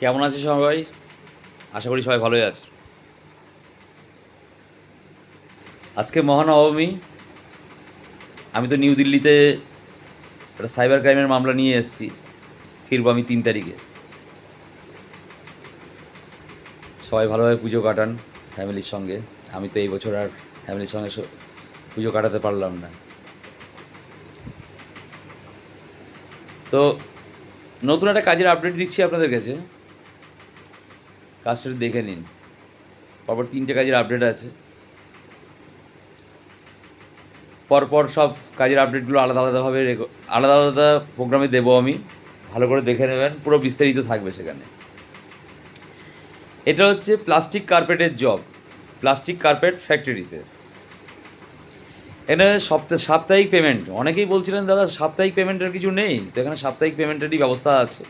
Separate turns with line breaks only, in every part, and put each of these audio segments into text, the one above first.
কেমন আছে সবাই আশা করি সবাই ভালোই আছে। আজকে মহানবমী। আমি তো নিউ দিল্লিতে একটা সাইবার ক্রাইমের মামলা নিয়ে এসেছি। ফিরবো আমি তিন তারিখে। সবাই ভালোভাবে পুজো কাটান ফ্যামিলির সঙ্গে। আমি তো এই বছর আর ফ্যামিলির সঙ্গে পুজো কাটাতে পারলাম না। তো নতুন একটা কাজের আপডেট দিচ্ছি আপনাদের কাছে। কাজটা দেখে নিন। পরপর তিনটে কাজের আপডেট আছে। পরপর সব কাজের আপডেটগুলো আলাদা আলাদাভাবে আলাদা আলাদা প্রোগ্রামে দেবো আমি। ভালো করে দেখে নেবেন, পুরো বিস্তারিত থাকবে সেখানে। এটা হচ্ছে প্লাস্টিক কার্পেটের জব প্লাস্টিক কার্পেট ফ্যাক্টরিতে এখানে সপ্তাহ সাপ্তাহিক পেমেন্ট অনেকেই বলছিলেন, দাদা, সাপ্তাহিক পেমেন্টের কিছু নেই? তো এখানে সাপ্তাহিক পেমেন্টেরই ব্যবস্থা আছে।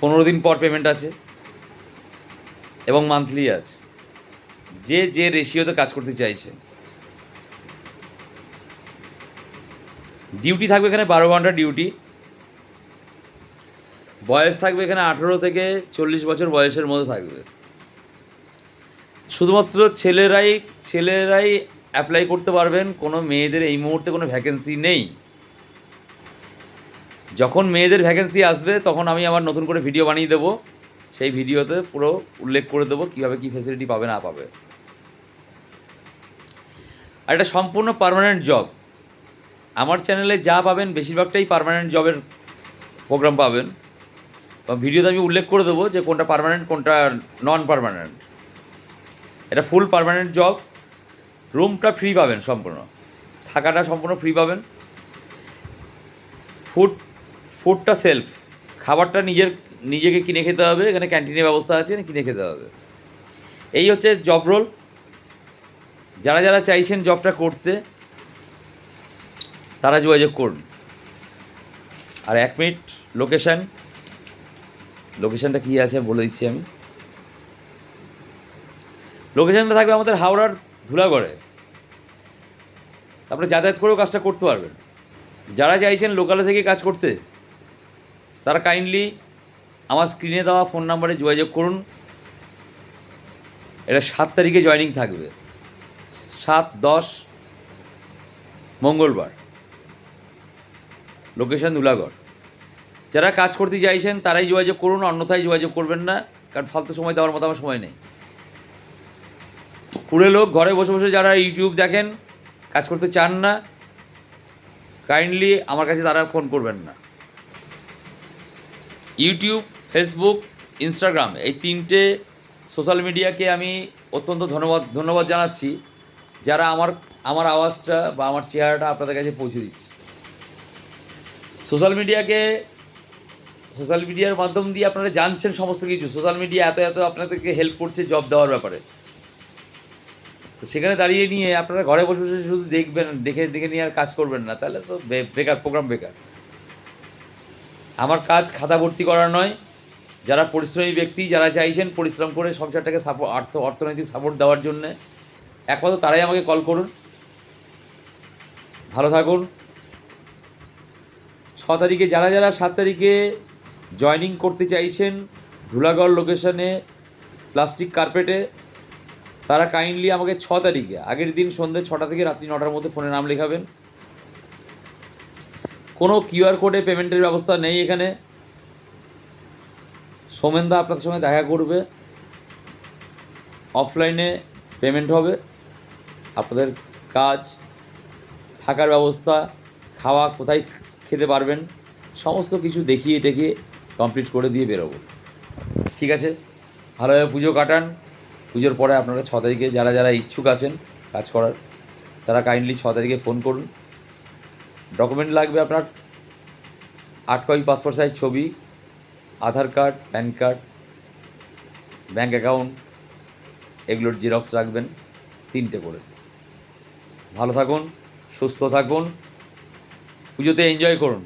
পনেরো দিন পর পেমেন্ট আছে এবং মান্থলি আছে। যে যে রেশিওতে কাজ করতে চাইছে। ডিউটি থাকবে এখানে বারো ঘণ্টা ডিউটি বয়স থাকবে এখানে আঠেরো থেকে চল্লিশ বছর বয়সের মধ্যে থাকবে। শুধুমাত্র ছেলেরাই ছেলেরাই অ্যাপ্লাই করতে পারবেন, কোনো মেয়েদের এই মুহূর্তে কোনো ভ্যাকেন্সি নেই। যখন মেয়েদের ভ্যাকেন্সি আসবে, তখন আমি আবার নতুন করে ভিডিও বানিয়ে দেবো। সেই ভিডিওতে পুরো উল্লেখ করে দেবো কীভাবে কী ফেসিলিটি পাবে, না পাবে। আর এটা সম্পূর্ণ পারমানেন্ট জব আমার চ্যানেলে যা পাবেন, বেশিরভাগটাই পারমানেন্ট জবের প্রোগ্রাম পাবেন। ভিডিওতে আমি উল্লেখ করে দেবো যে কোনটা পারমানেন্ট কোনটা নন পারমানেন্ট এটা ফুল পারমানেন্ট জব রুমটা ফ্রি পাবেন সম্পূর্ণ। থাকাটা সম্পূর্ণ ফ্রি পাবেন। ফুড ফুডটা সেলফ। খাবারটা নিজের, নিজেকে কিনে খেতে হবে, এখানে ক্যান্টিনের ব্যবস্থা আছে কিনে খেতে হবে। এই হচ্ছে জব রোল যারা যারা চাইছেন জবটা করতে, তারা যোগাযোগ করুন। আর এক মিনিট লোকেশান লোকেশানটা কী আছে বলে দিচ্ছি আমি। লোকেশানটা থাকবে আমাদের হাওড়ার ধুলাগড়ে। তারপরে যাতায়াত করেও কাজটা করতে পারবেন। যারা চাইছেন লোকালে থেকে কাজ করতে তারা কাইন্ডলি আমার স্ক্রিনে দেওয়া ফোন নাম্বারে যোগাযোগ করুন। এটা সাত তারিখে জয়নিং থাকবে। সাত, দশ, মঙ্গলবার। লোকেশন দুলাগড়। যারা কাজ করতে চাইছেন তারাই যোগাযোগ করুন, অন্যথায় যোগাযোগ করবেন না, কারণ ফালতু সময় দেওয়ার মতো আমার সময় নেই। কুড়ে লোক ঘরে বসে বসে যারা ইউটিউব দেখেন, কাজ করতে চান না কাইন্ডলি আমার কাছে তারা ফোন করবেন না। ইউটিউব, ফেসবুক, ইনস্টাগ্রাম এই তিনটে সোশ্যাল মিডিয়াকে আমি অত্যন্ত ধন্যবাদ ধন্যবাদ জানাচ্ছি যারা আমার আমার আওয়াজটা বা আমার চেহারাটা আপনাদের কাছে পৌঁছে দিচ্ছে। সোশ্যাল মিডিয়াকে, সোশ্যাল মিডিয়ার মাধ্যম দিয়ে আপনারা জানছেন সমস্ত কিছু। সোশ্যাল মিডিয়া এত এত আপনাদেরকে হেল্প করছে জব দেওয়ার ব্যাপারে। তো সেখানে দাঁড়িয়ে নিয়ে আপনারা ঘরে বসে বসে শুধু দেখবেন, দেখে দেখে নিয়ে আর কাজ করবেন না। তাহলে তো বেকার প্রোগ্রাম বেকার। আমার কাজ খাতা ভর্তি করা নয়, যারা পরিশ্রমী ব্যক্তি, যারা চাইছেন পরিশ্রম করে সংসারটাকে সাপোর্ট অর্থ, অর্থনৈতিক সাপোর্ট দেওয়ার জন্যে, একমাত্র তারাই আমাকে কল করুন। ভালো থাকুন। ছ তারিখে যারা যারা সাত তারিখে জয়নিং করতে চাইছেন, ধুলাগড় লোকেশনে প্লাস্টিক কার্পেটে তারা কাইন্ডলি আমাকে ছ তারিখে, আগের দিন সন্ধ্যে ছটা থেকে রাত্রি নটার মধ্যে ফোনে নাম লেখাবেন। কোনো কিউআর কোডে পেমেন্টের ব্যবস্থা নেই এখানে। সোমেনদা আপনাদের সঙ্গে দেখা করবে। অফলাইনে পেমেন্ট হবে। আপনাদের কাজ, থাকার ব্যবস্থা, খাওয়া কোথায় খেতে পারবেন, সমস্ত কিছু দেখিয়ে টেকিয়ে কমপ্লিট করে দিয়ে বেরোবো। ঠিক আছে? ভালোভাবে পুজো কাটান। পুজোর পরে আপনারা ছ তারিখে যারা যারা ইচ্ছুক আছেন কাজ করার, তারা কাইন্ডলি ছ তারিখে ফোন করুন। ডকুমেন্ট লাগবে আপনার আট কপি পাসপোর্ট সাইজ ছবি Aadhaar card PAN card bank account এগুলোর জেরক্স রাখবেন, তিনটে করে। ভালো থাকুন, সুস্থ থাকুন, পুজোতে এনজয় করুন।